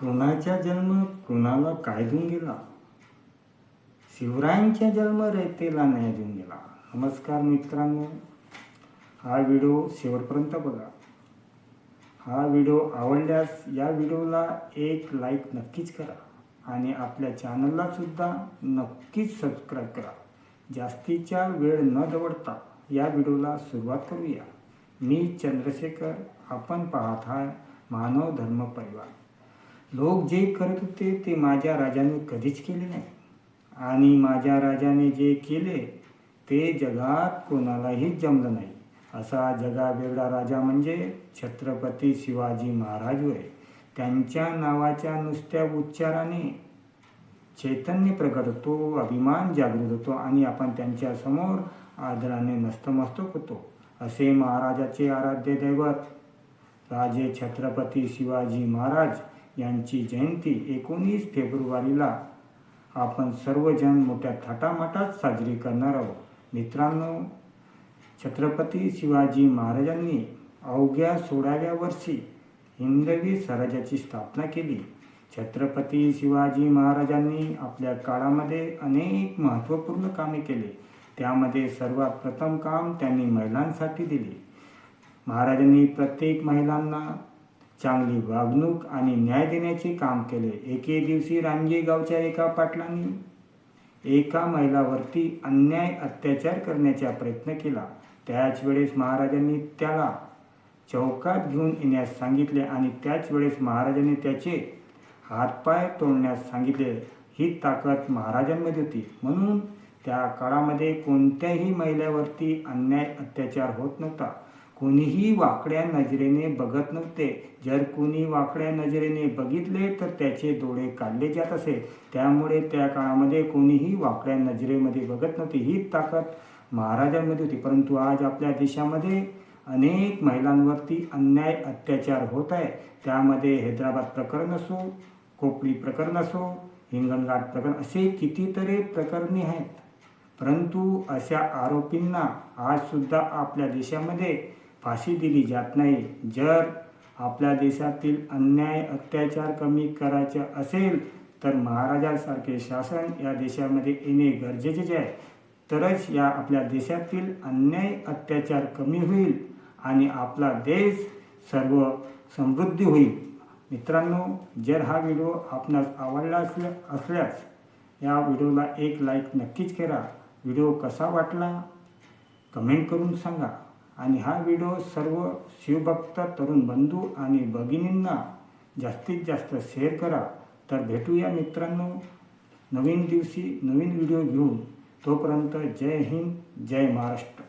कृणाचा जन्म कृणाला काय देऊन गेला? शिवरायांचा जन्म रयतेला न्याय देऊन गेला. नमस्कार मित्रांनो. हा व्हिडिओ शेवटपर्यंत बघा. हा व्हिडिओ आवडल्यास या व्हिडिओला एक लाईक नक्कीच करा आणि आपल्या चॅनलला सुद्धा नक्कीच सबस्क्राईब करा. जास्तीचा वेळ न दवडता या व्हिडिओला सुरुवात करूया. मी चंद्रशेखर. आपण पाहत आहे मानव धर्म परिवार. लोक जे करत होते ते माझ्या राजाने कधीच केले नाही. आणि माझ्या राजाने जे केले ते जगात कोणालाही जमलं नाही. असा जगावेगळा राजा म्हणजे छत्रपती शिवाजी महाराज होय. त्यांच्या नावाच्या नुसत्या उच्चाराने चैतन्य प्रकट होतो अभिमान जागृत होतो आणि आपण त्यांच्यासमोर आदराने नस्तमस्तक होतो. असे महाराजाचे आराध्य दैवत राजे छत्रपती शिवाजी महाराज यांची जयंती एकोणीस फेब्रुवारीला आपण सर्वजण मोठ्या थाटामाटात साजरी करणार आहोत. मित्रांनो छत्रपती शिवाजी महाराजांनी अवघ्या सोळाव्या वर्षी हिंदवी स्वराज्याची स्थापना केली. छत्रपती शिवाजी महाराजांनी आपल्या काळामध्ये अनेक महत्त्वपूर्ण कामे केले. त्यामध्ये सर्वात प्रथम काम त्यांनी महिलांसाठी दिले. महाराजांनी प्रत्येक महिलांना चांगली वागणूक आणि न्याय देण्याचे काम केले. एके दिवशी रांगे गावच्या एका पाटलांनी एका महिलावरती अन्याय अत्याचार करण्याचा प्रयत्न केला. त्याच वेळेस महाराजांनी त्याला चौकात घेऊन येण्यास सांगितले आणि त्याच वेळेस महाराजांनी त्याचे हातपाय तोडण्यास सांगितले. ही ताकद महाराजांमध्ये होती. म्हणून त्या काळामध्ये कोणत्याही महिलावरती अन्याय अत्याचार होत नव्हता. कोणीही वाकड्या नजरेने बघत नव्हते. जर कोणी वाकड्या नजरेने बघितले तर त्याचे डोळे काढले जात असे. त्यामुळे त्या काळामध्ये कोणीही वाकड्या नजरेमध्ये बघत नव्हती ही ताकद महाराजांमध्ये होती. परंतु आज आपल्या देशामध्ये अनेक महिलांवरती अन्याय अत्याचार होत आहे. त्यामध्ये हैदराबाद प्रकरण असो कोपडी प्रकरण असो हिंगणघाट प्रकरण असे कितीतरी प्रकरणे आहेत. परंतु अशा आरोपींना आजसुद्धा आपल्या देशामध्ये फाशी दिली जात नाही. जर आपल्या देशातील अन्याय अत्याचार कमी करायचे असेल तर महाराजांसारखे शासन या देशामध्ये येणे गरजेचे आहे. तरच या आपल्या देशातील अन्याय अत्याचार कमी होईल आणि आपला देश सर्व समृद्धी होईल. मित्रांनो जर हा व्हिडिओ आपणास आवडला असल्या असल्यास या व्हिडिओला एक लाईक नक्कीच करा. व्हिडिओ कसा वाटला? कमेंट करून सांगा. आणि हा व्हिडिओ सर्व शिवभक्त तरुण बंधू आणि भगिनींना जास्तीत जास्त शेअर करा. तर भेटूया मित्रांनो नवीन दिवशी नवीन व्हिडिओ घेऊन. तोपर्यंत जय हिंद जय महाराष्ट्र.